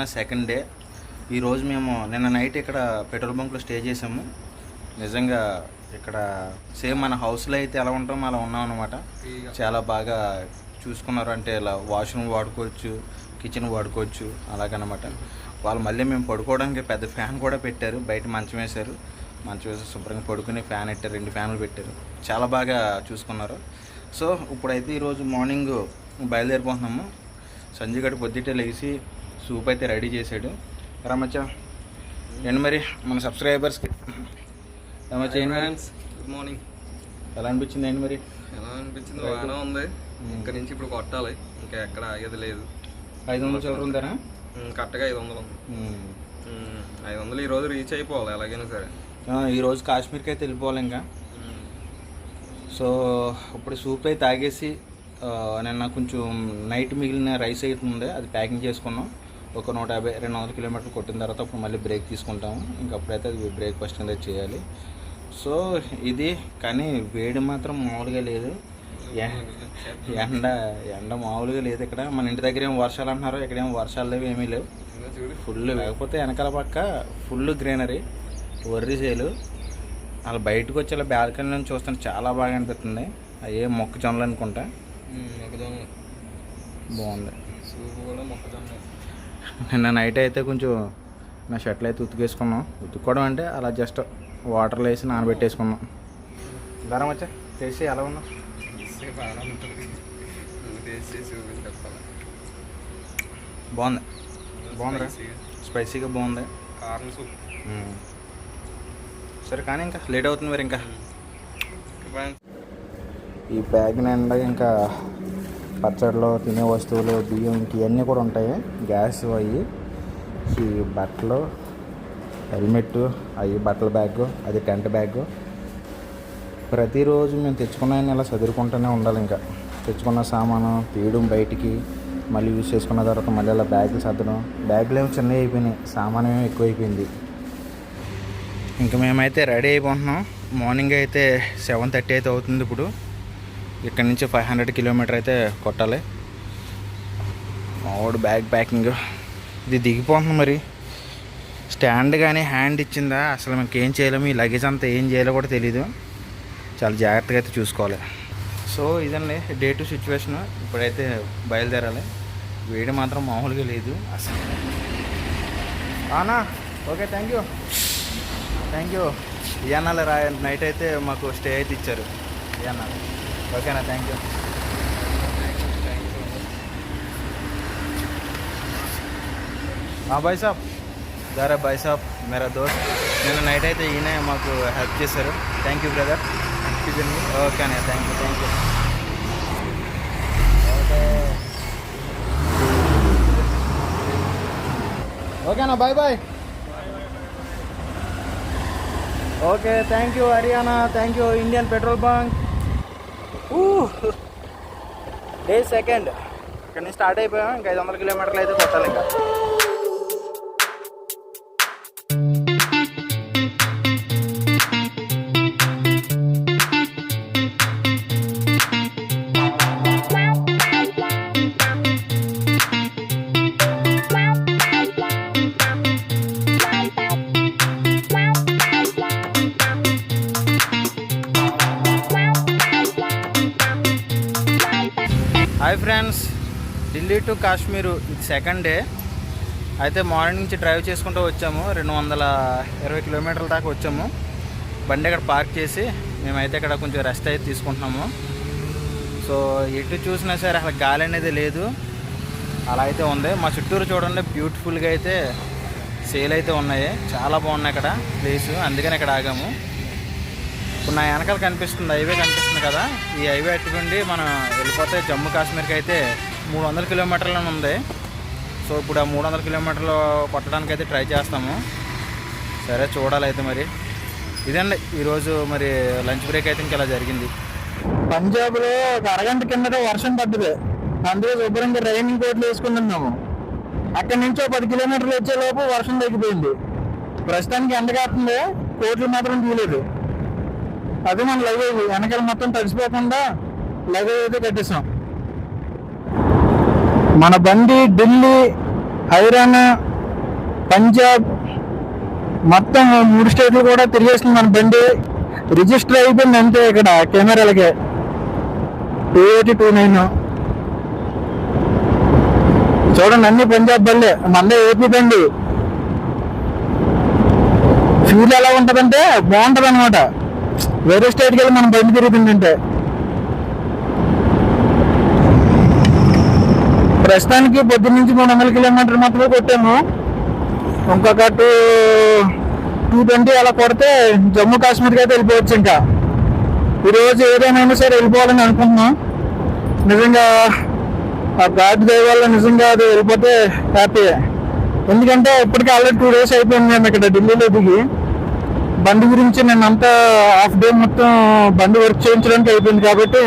Haryana second day. ఈరోజు మేము నిన్న నైట్ ఇక్కడ పెట్రోల్ బంక్లో స్టే చేసాము. నిజంగా ఇక్కడ సేమ్ మన హౌస్లో అయితే ఎలా ఉంటామో అలా ఉన్నాం అనమాట చాలా బాగా చూసుకున్నారు. అంటే ఇలా వాష్రూమ్ వాడుకోవచ్చు కిచెన్ వాడుకోవచ్చు అలాగనమాట. వాళ్ళు మళ్ళీ మేము పడుకోవడానికి పెద్ద ఫ్యాన్ కూడా పెట్టారు. బయట మంచం వేశారు. మంచం వేసి శుభ్రంగా పడుకుని ఫ్యాన్ పెట్టారు రెండు ఫ్యాన్లు పెట్టారు. చాలా బాగా చూసుకున్నారు. సో ఇప్పుడైతే ఈరోజు మార్నింగ్ బయలుదేరిపోతున్నాము. సంజయ్ గడి పొద్దుటే లేచి సూప్ అయితే రెడీ చేశాడు. రమచ్చా ఏంటి మరి మన సబ్స్క్రైబర్స్కి రమచ్చ ఏంటి గుడ్ మార్నింగ్ ఎలా అనిపించింది ఏంటి మరి? ఎలా అనిపించింది? బాగానే ఉంది. ఇంకా నుంచి ఇప్పుడు కొట్టాలి. ఇంకా ఎక్కడ ఆగేది లేదు. ఐదు వందల చిల్లర ఉందారా కరెక్ట్గా ఐదు వందలు ఉంది. ఐదు వందలు ఈ రోజు రీచ్ అయిపోవాలి ఎలాగైనా సరే. ఈరోజు కాశ్మీర్కి అయితే వెళ్ళిపోవాలి ఇంకా. సో ఇప్పుడు సూప్ అయితే తాగేసి నిన్న కొంచెం నైట్ మిగిలిన రైస్ అయితే ఉంది అది ప్యాకింగ్ చేసుకున్నాం. ఒక నూట యాభై రెండు వందల కిలోమీటర్లు కొట్టిన తర్వాత అప్పుడు మళ్ళీ బ్రేక్ తీసుకుంటాము. ఇంకా అప్పుడైతే అది బ్రేక్ఫాస్ట్ అనేది చేయాలి. సో ఇది కానీ వేడి మాత్రం మామూలుగా లేదు. ఎండ ఎండ మామూలుగా లేదు ఇక్కడ. మన ఇంటి దగ్గర ఏం వర్షాలు అంటున్నారు ఇక్కడేం వర్షాలు లేవు ఏమీ లేవు. ఫుల్ లేకపోతే వెనకాల పక్క ఫుల్ గ్రీనరీ వర్రి సేలు అలా బయటకు వచ్చి అలా బాల్కనీ నుంచి చూస్తుంటే చాలా బాగా అనిపిస్తుంది. అయ్యే మొక్కజొన్నలు అనుకుంటా. మొక్కజొన్న బాగుంది. కూడా మొక్కజొన్న నిన్న నైట్ అయితే కొంచెం నా షర్ట్లు అయితే ఉతికేసుకున్నాం. ఉతుక్కోవడం అంటే అలా జస్ట్ వాటర్లో వేసి నానబెట్టేసుకున్నాం. దారం వచ్చా చేసి ఎలా ఉన్నాం బాగుంది. బాగుందిరా. స్పైసీగా బాగుంది. సరే కానీ ఇంకా లేట్ అవుతుంది మరి ఇంకా. ఈ బ్యాగ్ నిండా ఇంకా పచ్చడిలో తినే వస్తువులు బియ్యం ఇవన్నీ కూడా ఉంటాయి. గ్యాస్ అవి ఈ బట్టలు హెల్మెట్ అవి బట్టల బ్యాగ్ అది టెంట్ బ్యాగ్. ప్రతిరోజు మేము తెచ్చుకున్న ఇలా చదువుకుంటూనే ఉండాలి ఇంకా. తెచ్చుకున్న సామాను తీయడం బయటికి మళ్ళీ యూజ్ చేసుకున్న తర్వాత మళ్ళీ అలా బ్యాగులు సర్దడం. బ్యాగులు ఏమో చిన్నవి అయిపోయినాయి సామాను ఏమో ఎక్కువ అయిపోయింది ఇంకా మేమైతే రెడీ అయిపోతున్నాం. మార్నింగ్ అయితే సెవెన్ థర్టీ అయితే అవుతుంది ఇప్పుడు. ఇక్కడ నుంచి ఫైవ్ హండ్రెడ్ కిలోమీటర్ అయితే కొట్టాలి. మావాడు బ్యాగ్ ప్యాకింగ్. ఇది దిగిపోతుంది మరి. స్టాండ్ కానీ హ్యాండ్ ఇచ్చిందా? అసలు మనకి ఏం చేయలేము ఈ లగేజ్ అంతా ఏం చేయాలో కూడా తెలీదు. చాలా జాగ్రత్తగా అయితే చూసుకోవాలి. సో ఇదండి డే టు సిచ్యువేషన్. ఇప్పుడైతే బయలుదేరాలి. వేడి మాత్రం మామూలుగా లేదు. అసలు. ఆనా okay thank you. Thank you. ఇయన్నాలు రా నైట్ అయితే మాకు స్టే అయితే ఇచ్చారు. ఇయన్నాలు ఓకేనా థ్యాంక్ యూ బాయ్ సాబ్ దారా భాయ్ సాబ్ మేరా దోస్ నేను నైట్ అయితే ఈయన మాకు హెల్ప్ చేశారు. థ్యాంక్ యూ బ్రదర్ ఓకే అన్న thank you thank you okay ఓకేనా bye bye okay thank you Haryana thank you Indian petrol bunk day second. ఇక్కడ నుంచి స్టార్ట్ అయిపోయాం. ఇంకా ఐదు వందల కిలోమీటర్లు అయితే కొట్టాలి ఇంకా. కాశ్మీరు ఇది సెకండ్ డే అయితే మార్నింగ్ నుంచి డ్రైవ్ చేసుకుంటూ వచ్చాము. రెండు వందల ఇరవై కిలోమీటర్ల దాకా వచ్చాము. బండి అక్కడ పార్క్ చేసి మేమైతే ఇక్కడ కొంచెం రెస్ట్ అయితే తీసుకుంటున్నాము. సో ఎటు చూసినా సరే అసలు గాలి అనేది లేదు. అలా అయితే ఉంది. మా చుట్టూరు చూడండి బ్యూటిఫుల్గా అయితే సేల్ అయితే ఉన్నాయి. చాలా బాగున్నాయి అక్కడ ప్లేస్ అందుకని ఇక్కడ ఆగాము. ఇప్పుడు నా వెనకాల కనిపిస్తుంది హైవే కనిపిస్తుంది కదా. ఈ హైవే అట్టుకుండి మనం వెళ్ళిపోతే జమ్మూ కాశ్మీర్కి అయితే మూడు వందల కిలోమీటర్లను ఉంది. సో ఇప్పుడు ఆ మూడు వందల కిలోమీటర్లు కొట్టడానికి అయితే ట్రై చేస్తాము. సరే చూడాలి అయితే మరి. ఇదండి ఈరోజు మరి లంచ్ బ్రేక్ అయితే ఇంకా ఇలా జరిగింది? పంజాబ్లో ఒక అరగంట కిందట వర్షం పడ్డది. అందులో శుభ్రంగా రైనింగ్ కోట్లు వేసుకుంటున్నాము అక్కడి నుంచి పది కిలోమీటర్లు వచ్చేలోపు వర్షం తగ్గిపోయింది. ప్రస్తుతానికి ఎండ కాస్తుంది కోట్లు మాత్రం తీయలేదు. అది మన లగేజ్. వెనకాల మొత్తం తడిసిపోకుండా లగేజ్ అయితే కట్టేసాం. మన బండి ఢిల్లీ హైరానా పంజాబ్ మొత్తం మూడు స్టేట్లు కూడా తిరిగేసింది మన బండి. రిజిస్టర్ అయిపోయింది అంతే ఇక్కడ కెమెరాలకే. టూ ఎయిటీ టూ నైన్ చూడండి అన్ని పంజాబ్ బండి మందే ఏపీ బండి. ఫ్యూల్ ఎలా ఉంటుందంటే బాగుంటుంది అనమాట వేరే స్టేట్కి వెళ్ళి మనం బండి తిరుగుతుందంటే ప్రస్తుతానికి పొద్దున్న నుంచి మూడు వందల కిలోమీటర్లు మాత్రమే కొట్టాము. ఇంకొక టూ టూ ట్వంటీ అలా కొడితే జమ్మూ కాశ్మీర్కి అయితే వెళ్ళిపోవచ్చు ఇంకా. ఈరోజు ఏదైనా సరే వెళ్ళిపోవాలని అనుకుంటున్నాం. నిజంగా ఆ గాడ్ దయ వల్ల నిజంగా అది వెళ్ళిపోతే హ్యాపీ. ఎందుకంటే ఇప్పటికే ఆల్రెడీ టూ డేస్ అయిపోయింది మేము ఇక్కడ ఢిల్లీలో దిగి. బండి గురించి నేను అంతా హాఫ్ డే మొత్తం బండి వర్క్ చేయించడానికి అయిపోయింది కాబట్టి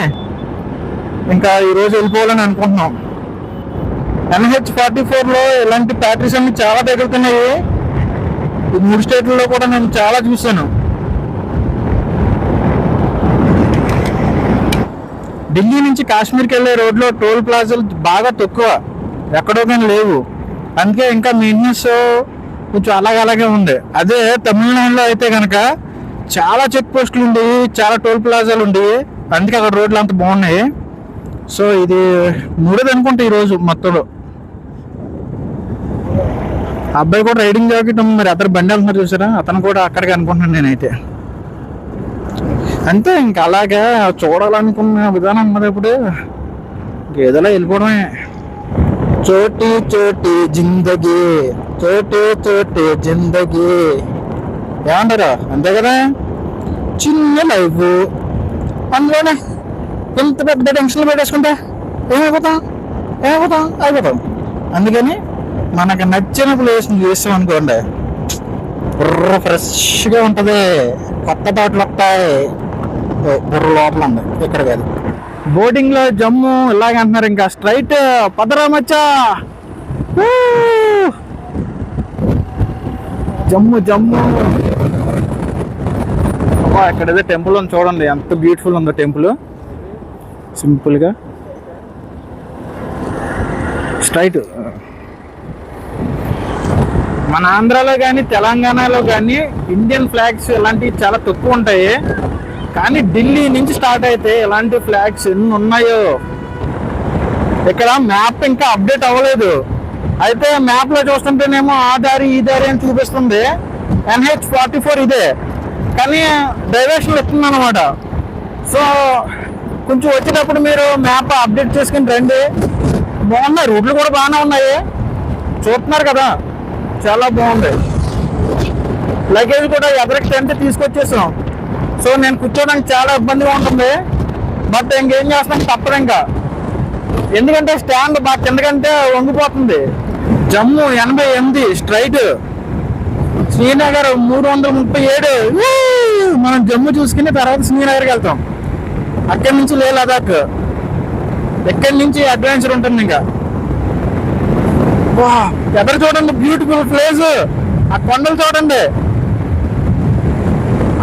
ఇంకా ఈరోజు వెళ్ళిపోవాలని అనుకుంటున్నాం. ఎన్హెచ్ ఫార్టీ ఫోర్లో ఇలాంటి ఫ్యాక్టరీస్ అన్ని చాలా తగులుతున్నాయి. ఈ మూడు స్టేట్లలో కూడా నేను చాలా చూశాను. ఢిల్లీ నుంచి కాశ్మీర్కి వెళ్ళే రోడ్లో టోల్ ప్లాజాలు బాగా తక్కువ. ఎక్కడో కానీ లేవు. అందుకే ఇంకా మెయింటెనెన్స్ కొంచెం అలాగ అలాగే ఉంది. అదే తమిళనాడులో అయితే కనుక చాలా చెక్ పోస్టులు ఉండేవి చాలా టోల్ ప్లాజాలు ఉండేవి అందుకే అక్కడ రోడ్లు అంత బాగున్నాయి. సో ఇది మూడోది అనుకుంటా ఈరోజు మొత్తంలో. అబ్బాయి కూడా రైడింగ్ జాకెట్ మరి అతను బండి వెళ్తున్నారు చూసారా? అతను కూడా అక్కడికి అనుకుంటున్నాను నేనైతే. అంతే ఇంకా అలాగా చూడాలనుకున్న విధానం ఉన్నది ఇప్పుడు. గేదెలా వెళ్ళిపోవడమే. చోటి చోటి జిందగీ చోటి చోటి జిందగీ. ఏమంటారు? అంతే కదా? చిన్న లైఫ్. అందులోనే ఇంత పెద్ద టెన్షన్లు పెట్టేసుకుంటే ఏమైపోతాం? ఏమైపోతాం? అయిపోతాం. అందుకని మనకు నచ్చిన ప్లేస్ చూసాం అనుకోండి బుర్ర ఫ్రెష్గా ఉంటుంది. కొత్త తోటలు వస్తాయి. బుర్ర లోపల ఉంది. ఇక్కడ కాదు. బోటింగ్లో జమ్ము ఇలాగ అంటున్నారు ఇంకా. స్ట్రైట్ పదరామచ్చా జమ్ము జమ్ము. అబ్బా, ఇక్కడ ఏదో టెంపుల్ ఉంది చూడండి. ఎంత బ్యూటిఫుల్ ఉందో టెంపుల్ సింపుల్గా స్ట్రైట్ మన ఆంధ్రాలో కానీ తెలంగాణలో కానీ ఇండియన్ ఫ్లాగ్స్ ఇలాంటివి చాలా తక్కువ ఉంటాయి. కానీ ఢిల్లీ నుంచి స్టార్ట్ అయితే ఇలాంటి ఫ్లాగ్స్ ఎన్ని ఉన్నాయో. ఇక్కడ మ్యాప్ ఇంకా అప్డేట్ అవ్వలేదు. అయితే మ్యాప్లో చూస్తుంటేనేమో ఆ దారి ఈ దారి అని చూపిస్తుంది. ఎన్హెచ్ ఫార్టీ ఫోర్ ఇదే. కానీ డైవర్షన్ ఇస్తుంది అనమాట సో కొంచెం వచ్చేటప్పుడు మీరు మ్యాప్ అప్డేట్ చేసుకుని రండి. బాగున్నాయి రూట్లు కూడా బాగానే ఉన్నాయి. చూస్తున్నారు కదా. చాలా బాగుంది. లగేజ్ కూడా ఎవరికి టెంట్ తీసుకొచ్చేసాం. సో నేను కూర్చోడానికి చాలా ఇబ్బందిగా ఉంటుంది. బట్ ఇంకేం చేస్తాం తప్పదు ఇంకా. ఎందుకంటే స్టాండ్ బాగా కిందకంటే వంగిపోతుంది. జమ్ము ఎనభై ఎనిమిది స్ట్రైట్ శ్రీనగర్ మూడు వందల ముప్పై ఏడు. మనం జమ్ము చూసుకుని తర్వాత శ్రీనగర్కి వెళ్తాం. అక్కడి నుంచి లే లదాఖ్ ఎక్కడి నుంచి అడ్వెంచర్ ఉంటుంది ఇంకా? వా ఎక్కడ చూడండి బ్యూటిఫుల్ ప్లేస్ ఆ కొండలు చూడండి.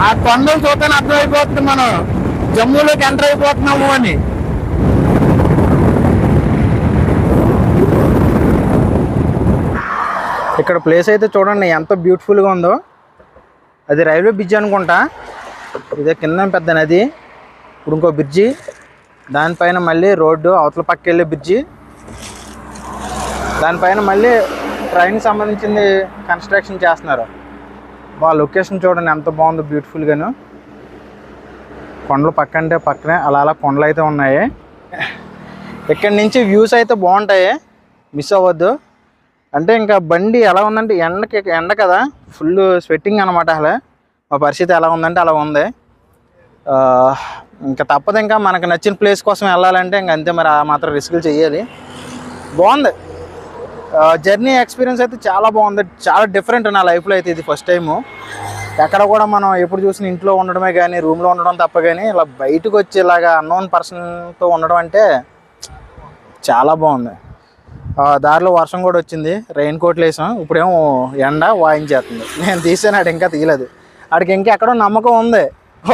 ఆ కొండలు చూడటానికి అర్థమైపోతుంది మనం. జమ్మూలోకి ఎంటర్ అయిపోతున్నాము అని. ఇక్కడ ప్లేస్ అయితే చూడండి ఎంత బ్యూటిఫుల్గా ఉందో. అది రైల్వే బ్రిడ్జ్ అనుకుంటా. ఇదే కింద పెద్ద నది. ఇప్పుడు ఇంకో బ్రిడ్జి దానిపైన మళ్ళీ రోడ్డు అవతల పక్క వెళ్ళే బ్రిడ్జి దానిపైన మళ్ళీ ట్రైన్కి సంబంధించింది కన్స్ట్రక్షన్ చేస్తున్నారు. వాళ్ళ లొకేషన్ చూడండి ఎంత బాగుందో బ్యూటిఫుల్గాను కొండలు పక్కంటే పక్కనే అలా అలా కొండలు అయితే ఉన్నాయి. ఇక్కడి నుంచి వ్యూస్ అయితే బాగుంటాయి. మిస్ అవ్వద్దు. అంటే ఇంకా బండి ఎలా ఉందంటే ఎండకి ఎండ కదా ఫుల్ స్వెట్టింగ్ అనమాట అసలు. మా పరిస్థితి ఎలా ఉందంటే అలా ఉంది. ఇంకా తప్పదు ఇంకా మనకు నచ్చిన ప్లేస్ కోసం వెళ్ళాలంటే ఇంకా అంతే మరి ఆ మాత్రం రిస్కులు చేయాలి బాగుంది. జర్నీ ఎక్స్పీరియన్స్ అయితే చాలా బాగుంది. చాలా డిఫరెంట్ నా లైఫ్లో అయితే ఇది ఫస్ట్ టైము ఎక్కడ కూడా మనం ఎప్పుడు చూసిన ఇంట్లో ఉండడమే కానీ రూమ్లో ఉండడం తప్ప కానీ ఇలా బయటకు వచ్చి ఇలాగా అన్నోన్ పర్సన్తో ఉండడం అంటే చాలా బాగుంది. దారిలో వర్షం కూడా వచ్చింది. రెయిన్ కోట్లు వేసాం. ఇప్పుడేమో ఎండ వాయించేస్తుంది. నేను తీసాను ఆడు ఇంకా తీయలేదు. ఆడికి ఇంకా ఎక్కడో నమ్మకం ఉంది.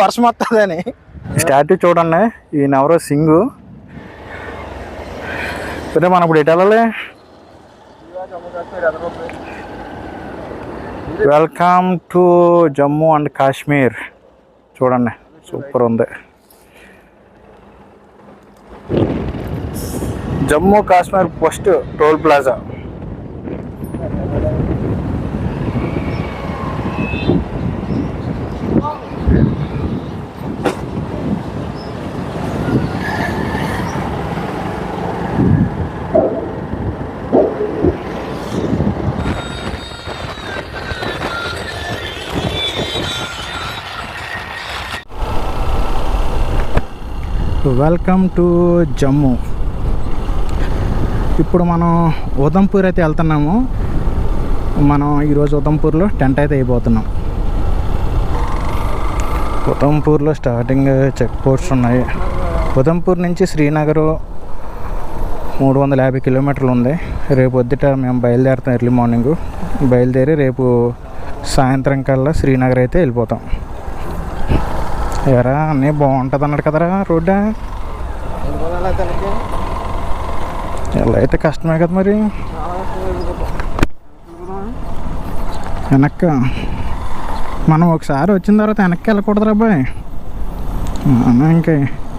వర్షం వస్తుందని స్టాట్యూ చూడండి. ఈయన ఎవరో సింగు. సరే మనం ఇప్పుడు ఎటు వెళ్ళాలి? Welcome to Jammu and Kashmir చూడండి సూపర్ ఉంది. Jammu Kashmir first toll plaza welcome to Jammu. ఇప్పుడు మనం ఉదంపూర్ అయితే వెళ్తున్నాము. మనం ఈరోజు ఉదంపూర్లో టెంట్ అయితే అయిపోతున్నాం ఉదంపూర్లో స్టార్టింగ్ చెక్ పోస్ట్స్ ఉన్నాయి. ఉదంపూర్ నుంచి శ్రీనగర్ మూడు వందల యాభై కిలోమీటర్లు ఉంది. రేపు పొద్దుట మేము బయలుదేరుతాం ఎర్లీ మార్నింగ్. బయలుదేరి రేపు సాయంత్రం కల్లా శ్రీనగర్ అయితే వెళ్ళిపోతాం. ఎరా అన్నీ బాగుంటుంది అన్నాడు కదరా రోడ్డా? ఎలా అయితే కష్టమే కదా మరి? వెనక్క. మనం ఒకసారి వచ్చిన తర్వాత వెనక్కి వెళ్ళకూడదు అబ్బాయి మనం ఇంకా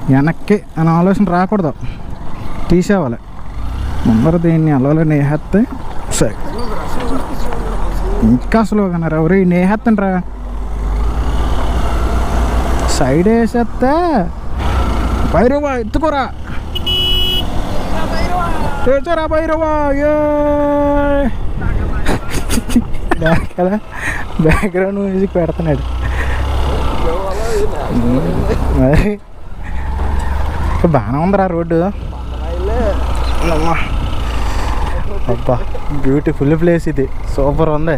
వెనక్కి అని ఆలోచన రాకూడదు. తీసేవాలి. ముందర దీన్ని అలవలో నేహెత్తే సరే. ఇంకా స్లోగా ఎవరు నేహెత్తండి రా సైడ్ వేసేస్తే భైరవా ఎత్తుకోరా. తెచ్చారా భైరవా ఏ కదా బ్యాక్గ్రౌండ్ మ్యూజిక్ పెడుతున్నాడు మరి బాగానే ఉందిరా రోడ్డు అబ్బా బ్యూటిఫుల్ ప్లేస్ ఇది సూపర్ ఉంది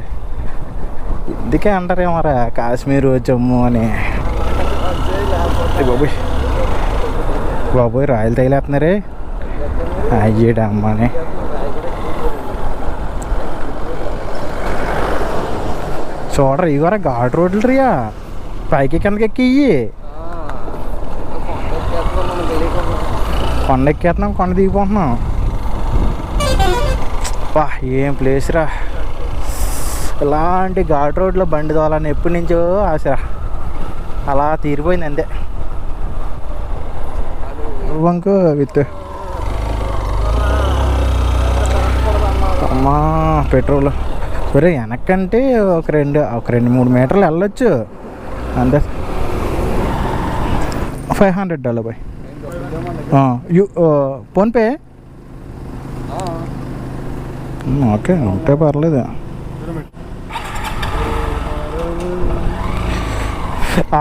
ఇందుకే అంటారేమోరా కాశ్మీర్ జమ్మూ అని ఏ బాబోయ్ బాబోయ్ రాయలు తగిలేస్తున్నారే అయ్యడా అమ్మని చూడరా ఇవరా ఘాట్ రోడ్లు రియా పైకి కిందకి ఎక్కి కొండ ఎక్కేస్తున్నాం కొండ దిగిపోతున్నాం. బా ఏం ప్లేస్ రా. ఇలాంటి ఘాట్ రోడ్లో బండి తోలని ఎప్పటి నుంచో ఆశ అలా తీరిపోయింది అంతే. వంకు విత్ అమ్మా పెట్రోల్. ఒరే వెనక్కంటే ఒక రెండు ఒక రెండు మూడు మీటర్లు వెళ్ళొచ్చు. అంతే. ఫైవ్ హండ్రెడ్ డాలర్ బాయ్ యూ ఫోన్పే ఓకే ఉంటే పర్లేదు.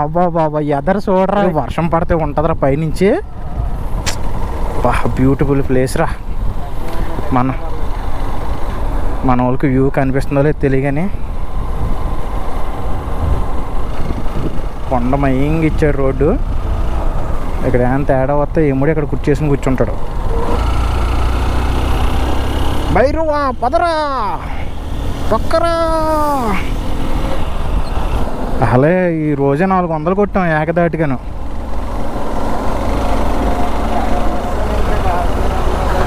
అబ్బా బాబా ఎదర చూడరా వర్షం పడితే ఉంటుందిరా పైనుంచి. బా బ్యూటిఫుల్ ప్లేస్ రా మన మన వాళ్ళకి వ్యూ కనిపిస్తుందో లేదో తెలియగాని కొండ మయంగా ఇచ్చాడు రోడ్డు. ఇక్కడ ఏమైనా తేడా వస్తే ఎముడు ఇక్కడ కూర్చేసుకుని కూర్చుంటాడు. బైరువా పదరా పక్కరా అసలే ఈ రోజే నాలుగు వందలు కొట్టాం ఏకదాటిగాను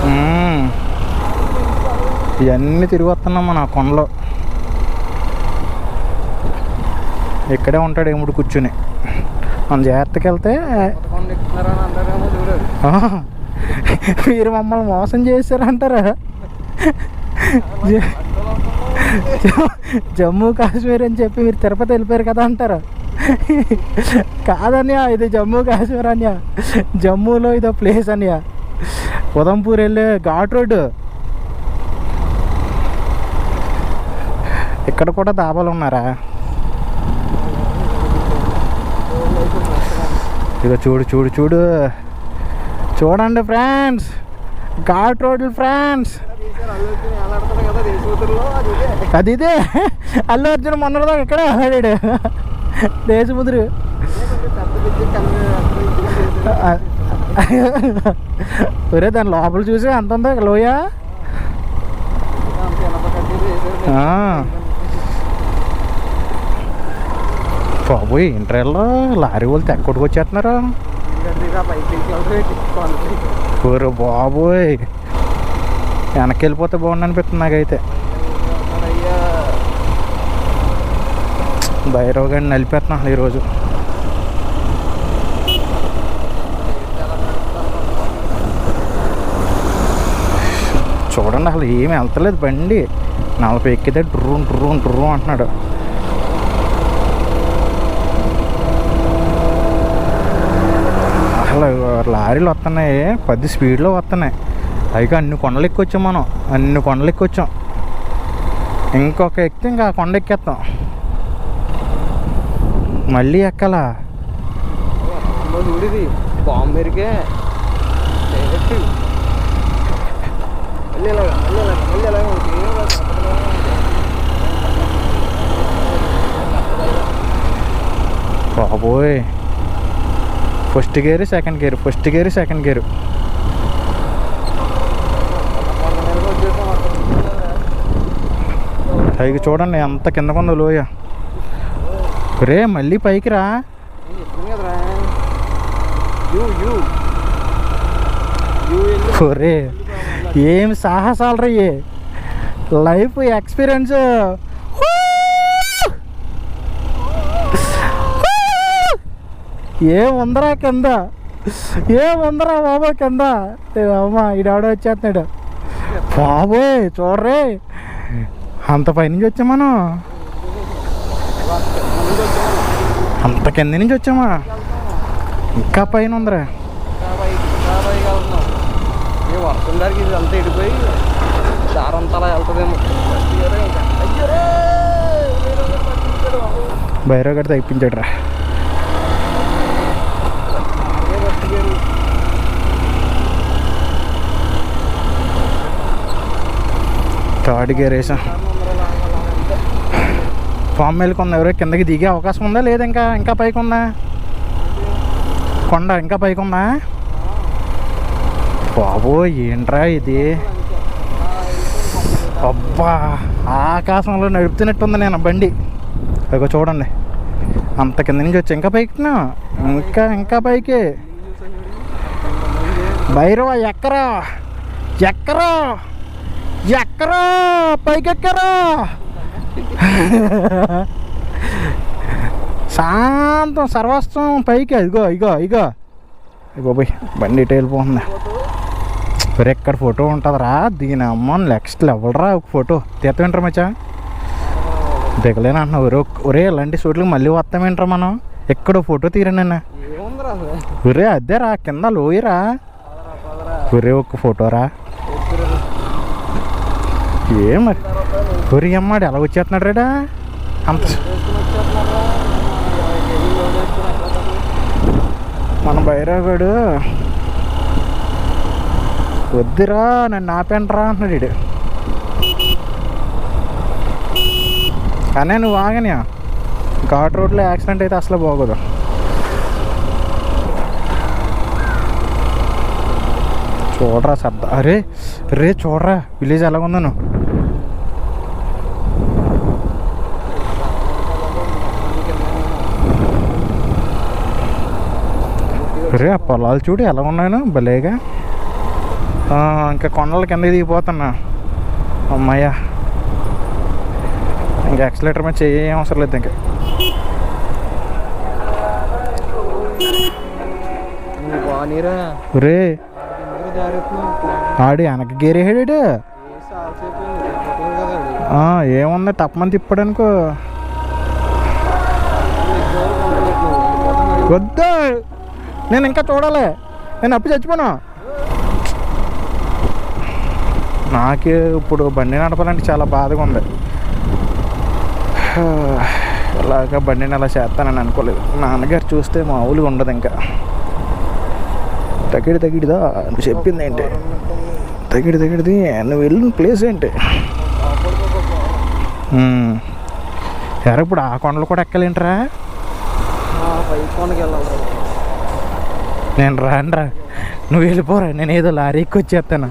మ్మ్. ఇవన్నీ తిరిగి వస్తున్నాం మన కొండలో. ఇక్కడే ఉంటాడు ఏముడు కూర్చుని. మన జాగ్రత్తకి వెళ్తే మీరు మమ్మల్ని మోసం చేశారంటారా? జమ్మూ కాశ్మీర్ అని చెప్పి మీరు తిరుపతి వెళ్ళిపోయారు కదా అంటారా? కాదన్యా ఇది జమ్మూ కాశ్మీర్ అన్యా జమ్మూలో ఇదో ప్లేస్ అన్యా ఉదంపూర్ వెళ్ళే ఘాట్ రోడ్డు. ఇక్కడ కూడా దాబాలు ఉన్నారా? ఇక చూడు చూడు చూడు. చూడండి ఫ్రెండ్స్. ఘాట్ రోడ్లు ఫ్రెండ్స్. అది ఇదే. అల్లు అర్జున్ మొన్నదా ఇక్కడ ఆడాడు. దేశముద్రు. ఒరే దాని లోపల చూసి అంత ఉందా లోయ ఆ. బాబోయ్ ఇంటర్వెల్లో లారీ వాళ్ళు తెక్కొట్టుకు వచ్చేస్తున్నారు ఓరే బాబోయ్. వెనక్కి వెళ్ళిపోతే బాగుండు అనిపిస్తుంది నాకైతే. భైరవ్ గారిని నలిపేస్తున్నాం అసలు ఈరోజు. చూడండి అసలు ఏమి వెళ్తలేదు బండి. నలభై ఎక్కితే డ్రూ డ్రూ డ్రూ అంటున్నాడు అసలు లారీలు వస్తున్నాయి. పది స్పీడ్లో వస్తున్నాయి. పైగా అన్ని కొండలు ఎక్కొచ్చాం మనం. అన్ని కొండలు ఎక్కొచ్చాం. ఇంకొక ఎక్కితే ఇంకా కొండ ఎక్కేస్తాం. మళ్ళీ ఎక్కలా? చూడిది బాంబు మెరిగే మళ్ళీ బాబోయ్. First gear second gear first gear second gear. పైకి చూడండి ఎంత కిందకుందో లోయ. రే మళ్ళీ పైకి రా. ఒరే ఏం సాహసాలు రయ్యే లైఫ్ ఎక్స్పీరియన్స్ ఏం ఉందరా కింద? ఏం ఉందరా బాబా కింద? అమ్మ ఈడాడ వచ్చేస్తున్నాడు. బాబోయ్ చూడరే. అంత పైనుంచి వచ్చాం మనం. అంత కింద నుంచి వచ్చామా ఇంకా పైన ఉందిరా. కాబోయ్ కాబోయ్ వెళ్తున్నాం ఏ వర్షం దానికి ఇది అంతా ఇడిపోయి దారంతా అలా వెళ్తుందేమో. భైరవ్ గడి తగ్గించాడు రా అదే ఫస్ట్ ఇయర్ థర్డ్ గేర్ వేసా ఫామ్ మేలుకుందా ఎవరో కిందకి దిగే అవకాశం ఉందా? లేదా ఇంకా ఇంకా పైకి ఉందా కొండ ఇంకా పైకి ఉందా బాబో ఏంట్రా ఇది? అబ్బా ఆకాశంలో నడుపుతున్నట్టుంది నేను బండి. అదిగో చూడండి. అంత కింద నుంచి వచ్చి ఇంకా పైకి ఇంకా ఇంకా పైకి? భైరవ ఎక్కరా? ఎక్కరా? ఎక్కరా? పైకెక్కరా? శాంతం సర్వస్వం పైకి ఇగో ఇగో ఇగో ఇగో పోయి బండి ఇటు వెళ్ళిపోతుంది. మరి ఎక్కడ ఫోటో ఉంటుందిరా. దీని అమ్మ నెక్స్ట్ లెవెల్ రా ఒక ఫోటో. తీస్తామేంటారా మచ్చా? దిగలేను అంటున్నావు. ఒరే ఒరే ఇలాంటి చోట్లకి మళ్ళీ వస్తామేంట్రా మనం? ఎక్కడ ఫోటో అసలు? ఒరే అదేరా కింద లోయరా? ఒరే ఒక ఫోటోరా? ఏం మరి? ఒరి అమ్మాడు ఎలా వచ్చేస్తున్నాడు రాడా? అంత మన భైరవగాడు వద్దురా నన్ను ఆపేంట్రా అంటున్నాడు ఇడు కానీ నువ్వు ఆగనియా? ఘాట్ రోడ్లో యాక్సిడెంట్ అయితే అసలు బాగోదు. చూడరా శబ్ద అరే రే చూడరా విలేజ్ ఎలాగుందను రే ఆ పొలాలు చూడు ఎలా ఉన్నాను భలేగా. ఇంకా కొండల కింద దిగిపోతున్నా. అమ్మాయ్యా. ఇంకా ఎక్సలేటర్ మీద చేయ అవసరం లేదు ఇంకా. రే ఎందుకు జాగ్రత్త ఆడి వెనక్కి గేరేహాడు ఏముంది టప్మని తిప్పాడనుకో వద్దా. నేను ఇంకా చూడాలి. నేను అప్పు చచ్చిపోను. నాకే ఇప్పుడు బండి నడపాలంటే చాలా బాధగా ఉంది. ఇలాగ బండిని అలా చేస్తానని అనుకోలేదు. నాన్నగారు చూస్తే మామూలుగా ఉండదు ఇంకా. తగిడి తగిడిదా? నువ్వు చెప్పింది ఏంటి? తగిడి తగిడిది? నువ్వు వెళ్ళిన ప్లేస్ ఏంటి? ఉమ్. ఎరా ఇప్పుడు ఆ కొండలు కూడా ఎక్కలేంటరా? పై వెళ్ళాలి నేను రానురా. నువ్వు వెళ్ళిపోరా నేను ఏదో లారీ వచ్చేస్తాను.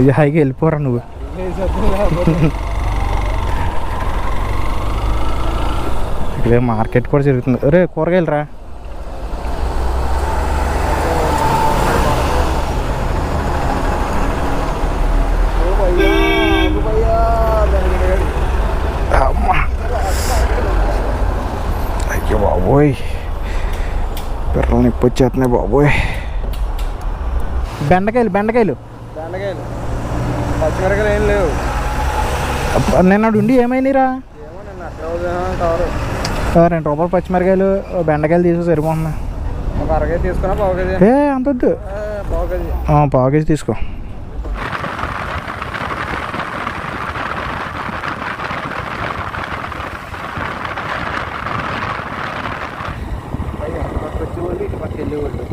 ఇది హాయిగా వెళ్ళిపోరా నువ్వు. ఇక్కడ మార్కెట్ కూడా జరుగుతుంది. రే కూరగాయలు రా. నొప్పి వచ్చేస్తున్నాయి బాబోయ్. బెండకాయలు బెండకాయలు. బెండకాయలు. పచ్చిమిరకాయలు ఏం లేవు. అబ్బా, నిన్నటి ఉండి ఏమైనాయిరా రెండు రూపాయలు పచ్చిమిరకాయలు బెండకాయలు తీసి సరిపోతున్నా ఏ అంత వద్దు. పావు కేజీ తీసుకో వచ్చేవాళ్ళు ఇటు పక్క వెళ్ళేవాళ్ళు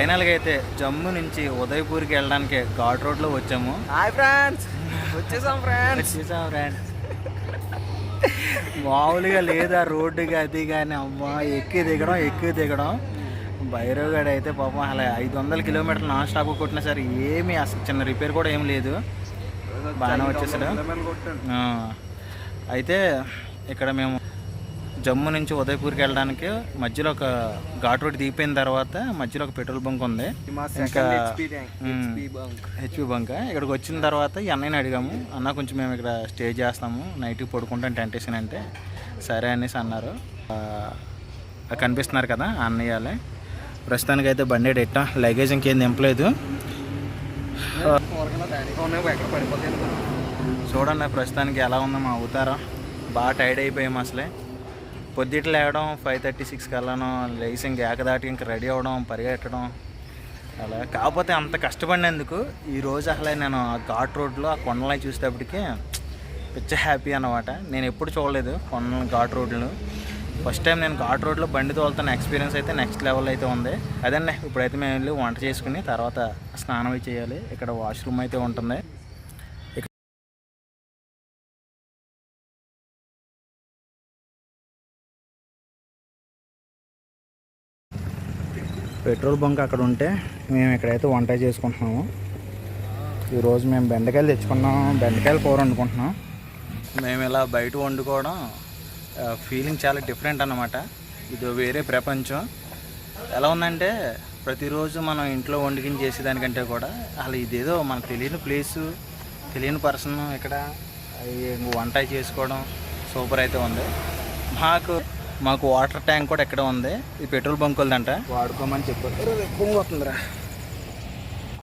ఫైనల్గా అయితే జమ్ము నుంచి ఉదయపూర్కి వెళ్ళడానికి ఘాట్ రోడ్లో వచ్చాము. Hi friends! వచ్చేసాం ఫ్రెండ్స్! చూసాం ఫ్రెండ్స్. మామూలుగా లేదా రోడ్డుకి అది కానీ అమ్మ ఎక్కి దిగడం ఎక్కి దిగడం. భైరవగడ అయితే పాపం అలా ఐదు వందల కిలోమీటర్లు నాన్ స్టాప్ కొట్టినా సరే ఏమీ అసలు చిన్న రిపేర్ కూడా ఏం లేదు. బాగానే వచ్చేసాడు. ఆ, అయితే ఇక్కడ మేము జమ్ము నుంచి ఉదయపూర్కి వెళ్ళడానికి మధ్యలో ఒక ఘాట్ రోడ్ దిగిపోయిన తర్వాత మధ్యలో ఒక పెట్రోల్ బంక్ ఉంది. ఇంకా హెచ్పి బంక్ ఇక్కడికి వచ్చిన తర్వాత ఈ అన్నయ్యని అడిగాము అన్న కొంచెం మేము ఇక్కడ స్టే చేస్తాము నైట్కి పడుకుంటాం టెంట్ వేసిన అంటే. సరే అనేసి అన్నారు. కనిపిస్తున్నారు కదా అన్నయ్యాలే. ప్రస్తుతానికి అయితే బండి ఎట్టా లగేజ్ ఇంకేం దింపలేదు. చూడండి ప్రస్తుతానికి ఎలా ఉందో మా అవుతారా. బాగా టైర్డ్ అయిపోయాము అసలే. పొద్దుట్లు లేవడం ఫైవ్ థర్టీ సిక్స్కి వెళ్ళడం లేచి ఇంక ఏకదాటి ఇంక రెడీ అవ్వడం పరిగెట్టడం అలా. కాకపోతే అంత కష్టపడినందుకు ఈరోజు అసలే నేను ఆ ఘాట్ రోడ్లో ఆ కొండలని చూసేటప్పటికి పిచ్చ హ్యాపీ అన్నమాట. నేను ఎప్పుడు చూడలేదు కొండలు ఘాట్ రోడ్లు. ఫస్ట్ టైం నేను ఘాట్ రోడ్లో బండి తోలుతున్న ఎక్స్పీరియన్స్ అయితే నెక్స్ట్ లెవెల్ అయితే ఉంది. అదండి ఇప్పుడైతే మేము వెళ్ళి వంట చేసుకుని తర్వాత స్నానం చేయాలి. ఇక్కడ వాష్రూమ్ అయితే ఉంటుంది. పెట్రోల్ బంక్ అక్కడ ఉంటే మేము ఇక్కడైతే వంట చేసుకుంటున్నాము ఈరోజు మేము బెండకాయలు తెచ్చుకున్నాం బెండకాయలు కూర వండుకుంటున్నాం. మేము ఇలా బయట వండుకోవడం ఫీలింగ్ చాలా డిఫరెంట్ అన్నమాట. ఇది వేరే ప్రపంచం. ఎలా ఉందంటే ప్రతిరోజు మనం ఇంట్లో వండుకుని చేసేదానికంటే కూడా అలా ఇదేదో మనకు తెలియని ప్లేసు తెలియని పర్సన్ ఇక్కడ వంట చేసుకోవడం సూపర్ అయితే ఉంది. మాకు మాకు వాటర్ ట్యాంక్ కూడా ఎక్కడ ఉంది. ఇది పెట్రోల్ బంక్ వాళ్ళదంట. వాడుకోమని చెప్పారు. ఎక్కువ వస్తుందిరా.